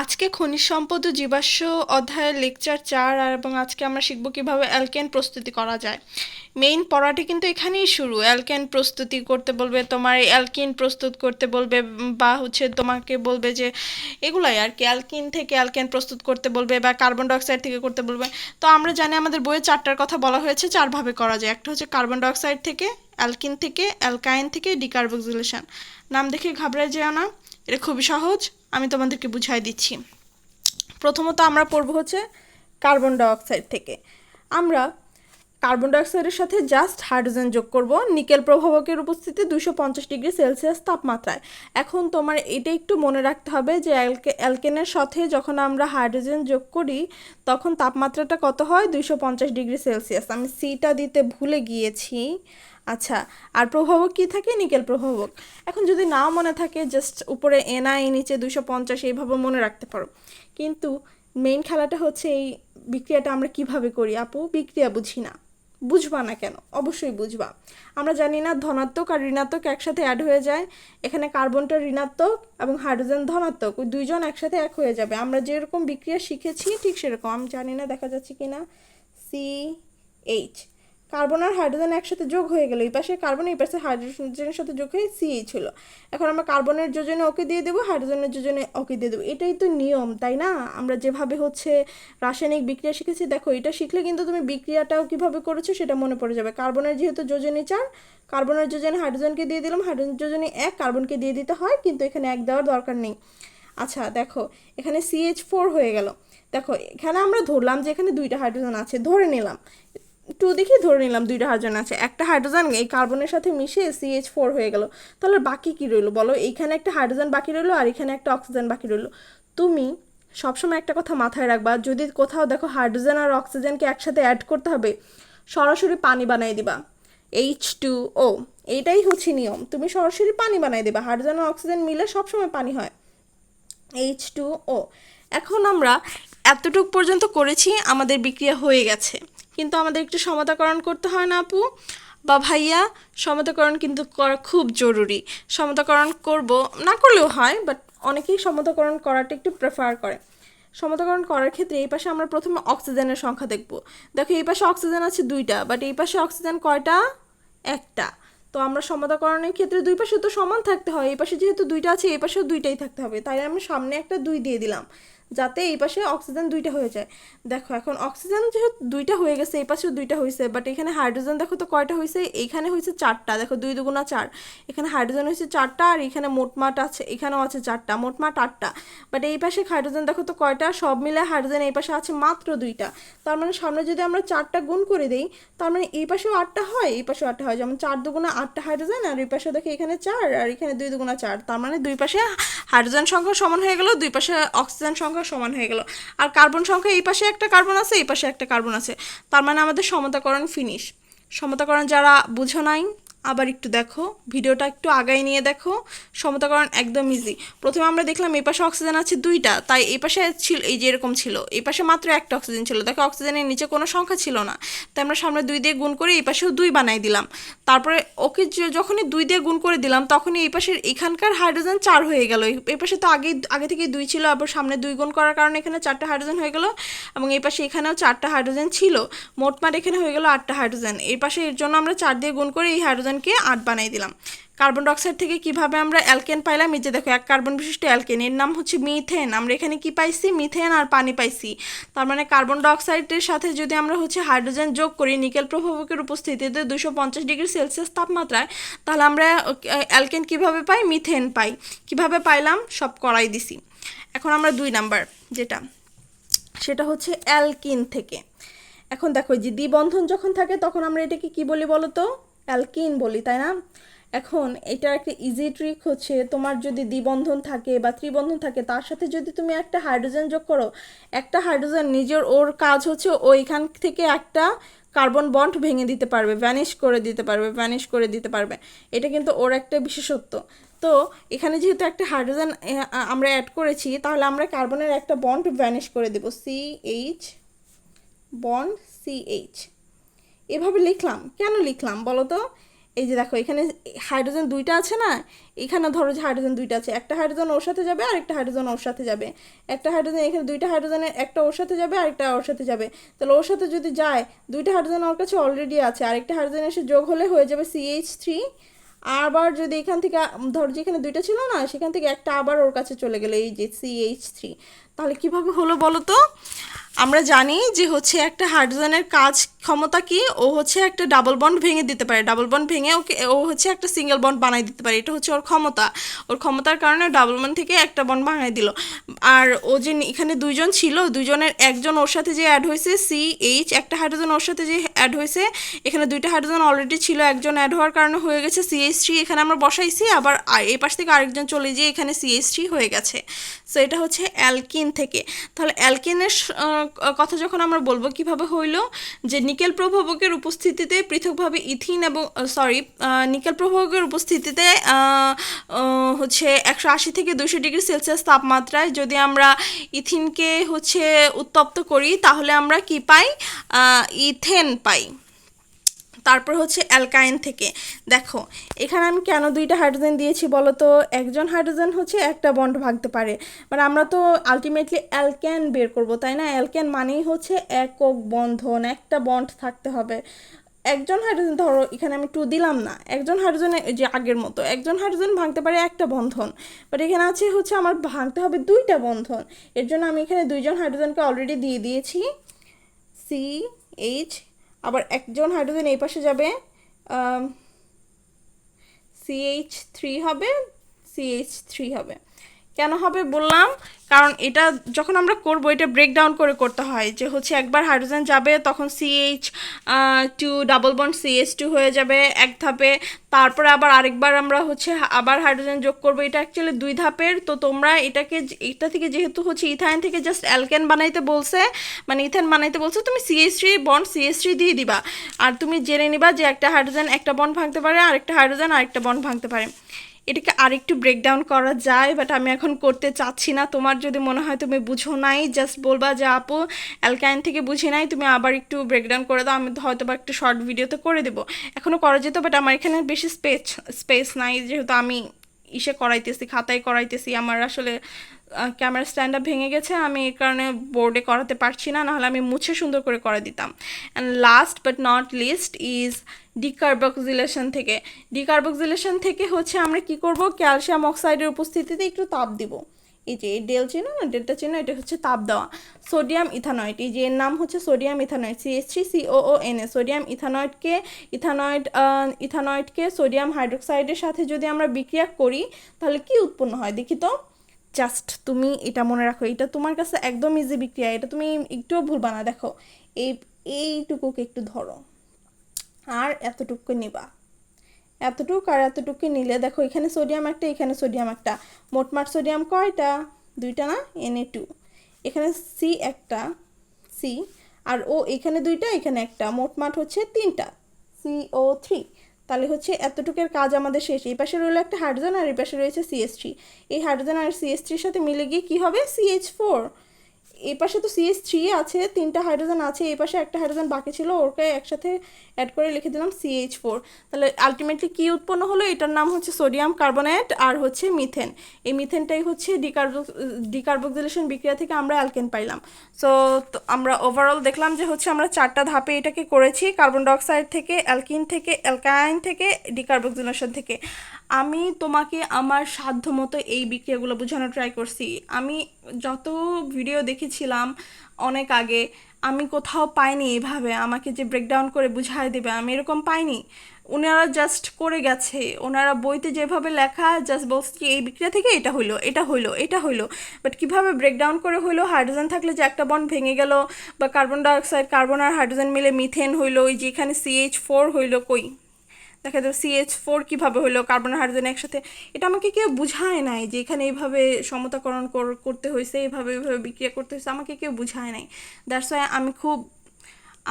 আজকে খনিজ সম্পদ ও জীবাশ্ম অধ্যায়ের লেকচার চার, আর এবং আজকে আমরা শিখব কীভাবে অ্যালকেন প্রস্তুতি করা যায়। মেইন পড়াটি কিন্তু এখানেই শুরু। অ্যালকেন প্রস্তুতি করতে বলবে তোমার, অ্যালকিন প্রস্তুত করতে বলবে, বা হচ্ছে তোমাকে বলবে যে এগুলাই আর কি, অ্যালকিন থেকে অ্যালকেন প্রস্তুত করতে বলবে বা কার্বন ডাইঅক্সাইড থেকে করতে বলবে। তো আমরা জানি আমাদের বইয়ে চারটার কথা বলা হয়েছে চারভাবে করা যায়। একটা হচ্ছে কার্বন ডাইঅক্সাইড থেকে, অ্যালকিন থেকে, অ্যালকাইন থেকে ডিকার্বক্সিলেশন। নাম দেখে ঘাবড়ায় যেও না, এটা খুবই সহজ। আমি তোমাদেরকে বুঝাই দিচ্ছি। প্রথমত আমরা পড়ব হচ্ছে কার্বন ডাইঅক্সাইড থেকে। আমরা কার্বন ডাইঅক্সাইডের সাথে জাস্ট হাইড্রোজেন যোগ করব। নিকেল প্রভাবকের উপস্থিতি দুশো পঞ্চাশ ডিগ্রি সেলসিয়াস তাপমাত্রায়। এখন তোমার এটা একটু মনে রাখতে হবে যে অ্যালকে অ্যালকেনের সাথে যখন আমরা হাইড্রোজেন যোগ করি, তখন তাপমাত্রাটা কত হয়? দুশো পঞ্চাশ ডিগ্রি সেলসিয়াস। আমি সিটা দিতে ভুলে গিয়েছি। আচ্ছা আর প্রভাবক কি থাকে? নিকেল প্রভাবক। এখন যদি নাও মনে থাকে জাস্ট উপরে এনআই নিচে দুশো পঞ্চাশ, এইভাবে মনে রাখতে পারো। কিন্তু মেইন খেলাটা হচ্ছে এই বিক্রিয়াটা আমরা কীভাবে করি? আপু, বিক্রিয়া বুঝি না। বুঝবা না কেন? অবশ্যই বুঝবা। আমরা জানি না, ধনাত্মক আর ঋণাত্মক একসাথে অ্যাড হয়ে যায়। এখানে কার্বনটা ঋণাত্মক এবং হাইড্রোজেন ধনাত্মক, ওই দুইজন একসাথে এক হয়ে যাবে। আমরা যেরকম বিক্রিয়া শিখেছি, ঠিক সেরকম। আমি জানি না দেখা যাচ্ছে কি না সি এইচ কার্বন আর হাইড্রোজেন একসাথে যোগ হয়ে গেল। এই পাশে কার্বন, এই পাশে হাইড্রোজেনের সাথে যোগ হয়ে সিএইচ হলো এখন আমরা কার্বনের যোজনে ওকে দিয়ে দেবো, হাইড্রোজেনের যোজনে ওকে দিয়ে দেবো। এটাই তো নিয়ম, তাই না? আমরা যেভাবে হচ্ছে রাসায়নিক বিক্রিয়া শিখেছি, দেখো এটা শিখলে কিন্তু তুমি বিক্রিয়াটাও কীভাবে করেছ সেটা মনে পড়ে যাবে। কার্বনের যেহেতু যোজনে চার, কার্বনের যোজনে হাইড্রোজেনকে দিয়ে দিলাম হাইড্রোজেন যোজনে এক, কার্বনকে দিয়ে দিতে হয়, কিন্তু এখানে এক দেওয়ার দরকার নেই। আচ্ছা দেখো, এখানে সিএইচ ফোর হয়ে গেল। দেখো, এখানে আমরা ধরলাম যে এখানে দুইটা হাইড্রোজেন আছে, ধরে নিলাম। টু দেখি ধরে নিলাম দুইটা হাইড্রোজেন আছে। একটা হাইড্রোজেন এই কার্বনের সাথে মিশে সিএইচ ফোর হয়ে গেল। তাহলে বাকি কী রইল বলো? এইখানে একটা হাইড্রোজেন বাকি রইল আর এখানে একটা অক্সিজেন বাকি রইল। তুমি সবসময় একটা কথা মাথায় রাখবা, যদি কোথাও দেখো হাইড্রোজেন আর অক্সিজেনকে একসাথে অ্যাড করতে হবে, সরাসরি পানি বানাই দিবা। এইচ টু ও এইটাই হচ্ছে নিয়ম। তুমি সরাসরি পানি বানাই দিবা হাইড্রোজেন আর অক্সিজেন মিলে সবসময় পানি হয়। এইচ টু ও এখন আমরা এতটুক পর্যন্ত করেছি, আমাদের বিক্রিয়া হয়ে গেছে। কিন্তু আমাদের একটু সমতাকরণ করতে হয় না, আপু? বা ভাইয়া, সমতাকরণ কিন্তু করা খুব জরুরি। সমতাকরণ করব, না করলেও হয় বাট অনেকেই সমতাকরণ করাটা একটু প্রেফার করে। সমতাকরণ করার ক্ষেত্রে এই পাশে আমরা প্রথমে অক্সিজেনের সংখ্যা দেখব। দেখো, এই পাশে অক্সিজেন আছে দুইটা বাট এই পাশে অক্সিজেন কয়টা? একটা। তো আমরা সমতাকরণের ক্ষেত্রে দুই পাশে তো সমান থাকতে হয়, এই পাশে যেহেতু দুইটা আছে, এই পাশেও দুইটাই থাকতে হবে। তাই আমি সামনে একটা দুই দিয়ে দিলাম। যাতে এই পাশে অক্সিজেন দুইটা হয়ে যায়। দেখো, এখন অক্সিজেন যেহেতু দুইটা হয়ে গেছে, এই পাশেও দুইটা হয়েছে বাট এখানে হাইড্রোজেন দেখো তো কয়টা হয়েছে এইখানে হয়েছে চারটা, দেখো দুই দুগুণা চার। এখানে হাইড্রোজেন হয়েছে চারটা আর এখানে মোটমাট আছে, এখানেও আছে চারটা মোটমাট আটটা। বাট এই পাশে হাইড্রোজেন দেখো তো কয়টা? সব মিলে হাইড্রোজেন এই পাশে আছে মাত্র দুইটা। তার মানে সামনে যদি আমরা চারটা গুণ করে দিই, তার মানে এই পাশেও আটটা হয়, এই পাশেও আটটা হয়। যেমন চার দুগুণা আটটা হাইড্রোজেন আর এই পাশে দেখো এখানে চার, আর এখানে দুই দুগুণা চার। তার মানে দুই পাশে হাইড্রোজেন সংখ্যা সমান হয়ে গেল দুই পাশে অক্সিজেন সংখ্যা সমান হয়ে গেল। আর কার্বন সংখ্যা এই পাশে একটা কার্বন আছে, এই পাশে একটা কার্বন আছে। তার মানে আমাদের সমতাকরণ ফিনিশ সমতাকরণ যারা বুঝো নাই আবার একটু দেখো, ভিডিওটা একটু আগাই নিয়ে দেখো। সমতাকরণ একদম ইজি প্রথমে আমরা দেখলাম এই পাশে অক্সিজেন আছে দুইটা, তাই এই পাশে ছিল এই যে এরকম ছিল। এই পাশে মাত্র একটা অক্সিজেন ছিল। দেখো অক্সিজেনের নিচে কোনো সংখ্যা ছিল না। তাই আমরা সামনে দুই দিয়ে গুণ করে এই পাশেও দুই বানাই দিলাম। তারপরে ওকে যখনই দুই দিয়ে গুণ করে দিলাম, তখনই এই পাশের এখানকার হাইড্রোজেন চার হয়ে গেল। এই- পাশে তো আগেই আগে থেকেই দুই ছিল, আবার সামনে দুই গুণ করার কারণে এখানে চারটা হাইড্রোজেন হয়ে গেল এবং এই পাশে এখানেও চারটা হাইড্রোজেন ছিল। মোটমাট এখানে হয়ে গেল আটটা হাইড্রোজেন এই পাশে এর জন্য আমরা চার দিয়ে গুণ করে এই হাইড্রোজেনকে আট বানাই দিলাম। কার্বন ডাইঅক্সাইড থেকে কীভাবে আমরা অ্যালকেন পাইলাম? এই যে দেখো, এক কার্বন বিশিষ্ট অ্যালকেন, এর নাম হচ্ছে মিথেন। আমরা এখানে কি পাইছি? মিথেন আর পানি পাইছি। তার মানে কার্বন ডাইঅক্সাইডের সাথে যদি আমরা হচ্ছে হাইড্রোজেন যোগ করি, নিকেল প্রভাবকের উপস্থিতিতে দুশো পঞ্চাশ ডিগ্রি সেলসিয়াস তাপমাত্রায়, তাহলে আমরা অ্যালকেন কীভাবে পাই? মিথেন পাই। কীভাবে পাইলাম? সব করাই দিছি। এখন আমরা দুই নাম্বার, যেটা, সেটা হচ্ছে অ্যালকিন থেকে। এখন দেখো যে দ্বিবন্ধন যখন থাকে, তখন আমরা এটাকে কি বলি বলো তো অ্যালকিন বলি, তাই না? এখন এটার একটা ইজি ট্রিক হচ্ছে, তোমার যদি দ্বিবন্ধন থাকে বা ত্রিবন্ধন থাকে, তার সাথে যদি তুমি একটা হাইড্রোজেন যোগ করো, একটা হাইড্রোজেন নিজের ওর কাজ হচ্ছে ওইখান থেকে একটা কার্বন বন্ড ভেঙে দিতে পারবে ভ্যানিশ করে দিতে পারবে ভ্যানিশ করে দিতে পারবে। এটা কিন্তু ওর একটা বিশেষত্ব। তো এখানে যেহেতু একটা হাইড্রোজেন আমরা অ্যাড করেছি, তাহলে আমরা কার্বনের একটা বন্ড ভ্যানিশ করে দেবো সি এইচ বন্ড সিএইচ এভাবে লিখলাম। কেন লিখলাম বলো তো এই যে দেখো, এখানে হাইড্রোজেন দুইটা আছে না? এখানে ধরো যে হাইড্রোজেন দুইটা আছে। একটা হাইড্রোজেন ওর সাথে যাবে আর একটা হাইড্রোজেন ওর সাথে যাবে। একটা হাইড্রোজেন এখানে দুইটা হাইড্রোজেনের একটা ওর সাথে যাবে, আরেকটা ওর সাথে যাবে। তাহলে ওর সাথে যদি যায়, দুইটা হাইড্রোজেন ওর কাছে অলরেডি আছে, আরেকটা হাইড্রোজেন এসে যোগ হলে হয়ে যাবে সিএইচ থ্রি আবার যদি এখান থেকে, ধর যেখানে দুইটা ছিল না, সেখান থেকে একটা আবার ওর কাছে চলে গেলো, এই যে সিএইচ থ্রি তাহলে কীভাবে হলো বলো তো? আমরা জানি যে হচ্ছে একটা হাইড্রোজেনের কাজ ক্ষমতা কি? ও হচ্ছে একটা ডাবল বন্ড ভেঙে দিতে পারে। ডাবল বন্ড ভেঙে ওকে, ও হচ্ছে একটা সিঙ্গেল বন্ড বানাই দিতে পারে। এটা হচ্ছে ওর ক্ষমতা। ওর ক্ষমতার কারণে ডাবল বন্ড থেকে একটা বন্ড বানাই দিল। আর ও যে এখানে দুইজন ছিল দুজনের একজন ওর সাথে যে অ্যাড হয়েছে সি এইচ একটা হাইড্রোজেন ওর সাথে যে অ্যাড হয়েছে, এখানে দুইটা হাইড্রোজেন অলরেডি ছিল, একজন অ্যাড হওয়ার কারণে হয়ে গেছে সিএইচ থ্রি এখানে আমরা বসাইছি, আবার এই পাশ থেকে আরেকজন চলে যেয়ে এখানে সিএইচ থ্রি হয়ে গেছে। সো এটা হচ্ছে অ্যালকিন। থেকে। তাহলে অ্যালকিনের কথা যখন আমরা বলব, কীভাবে হইল? যে নিকেল প্রভাবকের উপস্থিতিতে পৃথকভাবে ইথিন এবং সরি নিকেল প্রভাবকের উপস্থিতিতে হচ্ছে একশো আশি থেকে দুশো ডিগ্রি সেলসিয়াস তাপমাত্রায় যদি আমরা ইথিনকে হচ্ছে উত্তপ্ত করি, তাহলে আমরা কি পাই? ইথেন পাই। তারপর হচ্ছে অ্যালকাইন থেকে। দেখো, এখানে আমি কেন দুইটা হাইড্রোজেন দিয়েছি বলো তো একজন হাইড্রোজেন হচ্ছে একটা বন্ড ভাগতে পারে। মানে আমরা তো আলটিমেটলি অ্যালকেন বের করব, তাই না? অ্যালকেন মানেই হচ্ছে একক বন্ধন, একটা বন্ড থাকতে হবে। একজন হাইড্রোজেন, ধরো, এখানে আমি টু দিলাম না। একজন হাইড্রোজেন যে আগের মতো, একজন হাইড্রোজেন ভাঙতে পারে একটা বন্ধন। বাট এখানে আছে হচ্ছে আমার ভাঙতে হবে দুইটা বন্ধন। এর জন্য আমি এখানে দুইজন হাইড্রোজেনকে অলরেডি দিয়ে দিয়েছি। সি এইচ আবার একজন হাইড্রোজেন এই পাশে যাবে সিএইচ থ্রি হবে সিএইচ থ্রি হবে। কেন হবে বললাম? কারণ এটা যখন আমরা করব, এটা ব্রেকডাউন করে করতে হয় যে হচ্ছে একবার হাইড্রোজেন যাবে, তখন CH two double bond CH two হয়ে যাবে এক ধাপে। তারপরে আবার আরেকবার আমরা হচ্ছে আবার হাইড্রোজেন যোগ করব। এটা অ্যাকচুয়ালি দুই ধাপের। তো তোমরা এটাকে এটা থেকে যেহেতু হচ্ছে ইথাইন থেকে জাস্ট অ্যালকেন বানাইতে বলছে মানে ইথাইন বানাইতে বলছে, তুমি CS three bond CS three দিয়ে দিবা। আর তুমি জেনে নিবা যে একটা হাইড্রোজেন একটা বন্ড ভাঙতে পারে, আরেকটা হাইড্রোজেন আরেকটা বন্ড ভাঙতে পারে। এটাকে আরেকটু ব্রেকডাউন করা যায় বাট আমি এখন করতে চাচ্ছি না। তোমার যদি মনে হয় তুমি বুঝো নাই জাস্ট বলবা যে, আপু অ্যালকাইন থেকে বুঝি নাই, তুমি আবার একটু ব্রেকডাউন করে দাও, আমি হয়তো বা একটু শর্ট ভিডিওতে করে দেবো। এখনও করা যেত বাট আমার এখানে বেশি স্পেস স্পেস নাই, যেহেতু আমি ইসে করাইতেছি, খাতায় করাইতেছি, আমার আসলে ক্যামেরা স্ট্যান্ড আপ ভেঙে গেছে, আমি এই কারণে বোর্ডে করাতে পারছি না, নাহলে আমি মুছে সুন্দর করে করে দিতাম। And last but not least is decarboxylation থেকে। ডিকার্বক্সিলেশন থেকে হচ্ছে আমরা কি করব? ক্যালসিয়াম অক্সাইডের উপস্থিতিতে একটু তাপ দিব। এই যে এই ডেল চিহ্ন না ডেল্টা চিহ্ন, এটা হচ্ছে তাপ দেওয়া। সোডিয়াম ইথানয়েড এই যে এর নাম হচ্ছে sodium ethanoate CS three COO N A sodium ইথানয়েডকে ethanoate ইথানয়েডকে সোডিয়াম হাইড্রোক্সাইডের সাথে যদি আমরা বিক্রিয়া করি, তাহলে কি উৎপন্ন হয়? দেখি তো। জাস্ট তুমি এটা মনে রাখো, এটা তোমার কাছে একদম ইজি বিক্রিয়া, এটা তুমি একটুও ভুলবা না। দেখো, এই, এইটুকুকে একটু ধরো, আর এতটুকু নিবা। এতটুক আর এতটুকু নিলে, দেখো, এখানে সোডিয়াম একটা, এখানে সোডিয়াম একটা। মোটমাট সোডিয়াম কয়টা? দুইটা না? এনএ টু এখানে সি একটা সি আর ও এখানে দুইটা, এখানে একটা। মোটমাট হচ্ছে তিনটা সি ও থ্রি তাহলে হচ্ছে এতটুকের কাজ আমাদের শেষ। এই পাশে রইল একটা হাইড্রোজেন আর এই পাশে রয়েছে সিএস থ্রি এই হাইড্রোজেন আর সিএস থ্রির সাথে মিলে গিয়ে কী হবে? সিএইচ ফোর এই পাশে তো সিএস থ্রি আছে, তিনটা হাইড্রোজেন আছে এই পাশে একটা হাইড্রোজেন বাকি ছিল, ওকে একসাথে অ্যাড করে লিখে দিলাম সিএইচ ফোর তাহলে আলটিমেটলি কী উৎপন্ন হলো? এটার নাম হচ্ছে সোডিয়াম কার্বনেট আর হচ্ছে মিথেন এই মিথেনটাই হচ্ছে ডিকার্বো ডিকার্বক্সিলেশন বিক্রিয়া থেকে আমরা অ্যালকেন পাইলাম। সো আমরা ওভারঅল দেখলাম যে হচ্ছে আমরা চারটা ধাপে এটাকে করেছি কার্বন ডাইঅক্সাইড থেকে অ্যালকিন থেকে অ্যালকাইন থেকে ডিকার্বক্সিলেশন থেকে। আমি তোমাকে আমার সাধ্য মতো এই বিক্রিয়াগুলো বোঝানোর ট্রাই করছি। আমি যত ভিডিও দেখেছিলাম অনেক আগে, আমি কোথাও পাইনি এভাবে, আমাকে যে ব্রেকডাউন করে বুঝায় দেবে, আমি এরকম পাইনি। ওনারা জাস্ট করে গেছে ওনারা বইতে যেভাবে লেখা জাস্ট বলছে কি, এই বিক্রিয়া থেকে এটা হইল এটা হইল এটা হইল। বাট কীভাবে ব্রেকডাউন করে হইল হাইড্রোজেন থাকলে যে একটা বন্ড ভেঙে গেল, বা কার্বন ডাইঅক্সাইড কার্বন আর হাইড্রোজেন মিলে মিথেন হইল, ওই যে এখানে সিএইচ ফোর হইল কই? দেখা যাবে সিএইচ ফোর কীভাবে হলো কার্বন হাইড্রোজেন একসাথে, এটা আমাকে কেউ বুঝায় নাই যে এখানে এইভাবে সমতাকরণ করতে হয়েছে, এইভাবে এইভাবে বিক্রিয়া করতে হয়েছে, আমাকে কেউ বুঝায় নাই। দ্যাটস ওয়াই আমি খুব,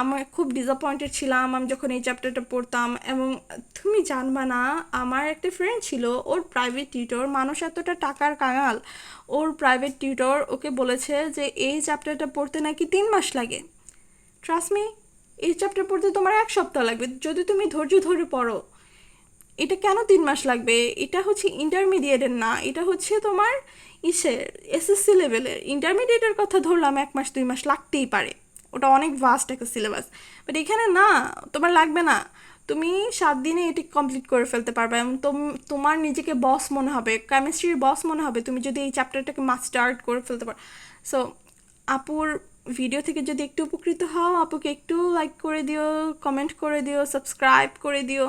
আমার খুব ডিসঅ্যাপয়েন্টেড ছিলাম, আমি যখন এই চ্যাপ্টারটা পড়তাম, এবং তুমি জানবা না, আমার একটা ফ্রেন্ড ছিল, ওর প্রাইভেট টিউটর মানুষ এতটা টাকার কাঙাল, ওর প্রাইভেট টিউটর ওকে বলেছে যে এই চ্যাপ্টারটা পড়তে নাকি তিন মাস লাগে। ট্রাস্ট মি এই চ্যাপ্টার পড়তে তোমার এক সপ্তাহ লাগবে। যদি তুমি ধৈর্য ধরে পড়ো, এটা কেন তিন মাস লাগবে? এটা হচ্ছে ইন্টারমিডিয়েটের না, এটা হচ্ছে তোমার ইসের এসএসসি লেভেলের ইন্টারমিডিয়েটের কথা ধরলাম এক মাস, দুই মাস লাগতেই পারে। ওটা অনেক ভাস্ট একটা সিলেবাস বাট এখানে না, তোমার লাগবে না। তুমি সাত দিনে এটি কমপ্লিট করে ফেলতে পারবে এবং তোম- তোমার নিজেকে বস মনে হবে কেমিস্ট্রির বস মনে হবে। তুমি যদি এই চ্যাপ্টারটাকে মাস্টার করে ফেলতে পারো। সো আপুর ভিডিও থেকে যদি একটু উপকৃত হও, আপুকে একটু লাইক করে দিও কমেন্ট করে দিও সাবস্ক্রাইব করে দিও।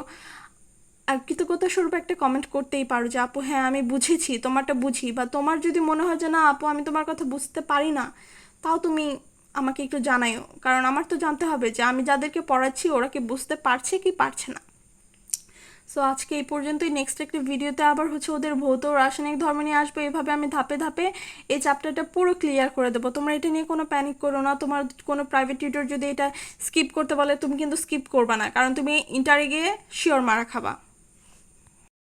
আর কৃতজ্ঞতা স্বরূপ একটা কমেন্ট করতেই পারো যে, আপু হ্যাঁ আমি বুঝেছি, তোমারটা বুঝি বা তোমার যদি মনে হয় যে, না, আপু, আমি তোমার কথা বুঝতে পারি না তাও তুমি আমাকে একটু জানাইও। কারণ আমার তো জানতে হবে যে, আমি যাদেরকে পড়াচ্ছি, ওরা কি বুঝতে পারছে কি পারছে না। সো আজকে এই পর্যন্তই। নেক্সট একটি ভিডিওতে আবার হচ্ছে ওদের ভৌত রাসায়নিক ধর্ম নিয়ে আসবে। এভাবে আমি ধাপে ধাপে এই চ্যাপ্টারটা পুরো ক্লিয়ার করে দেবো। তোমরা এটা নিয়ে কোনো প্যানিক করো না। তোমার কোনো প্রাইভেট টিউটর যদি এটা স্কিপ করতে বলে, তুমি কিন্তু স্কিপ করবা না। কারণ তুমি ইন্টারে গিয়ে শিওর মারা খাবা।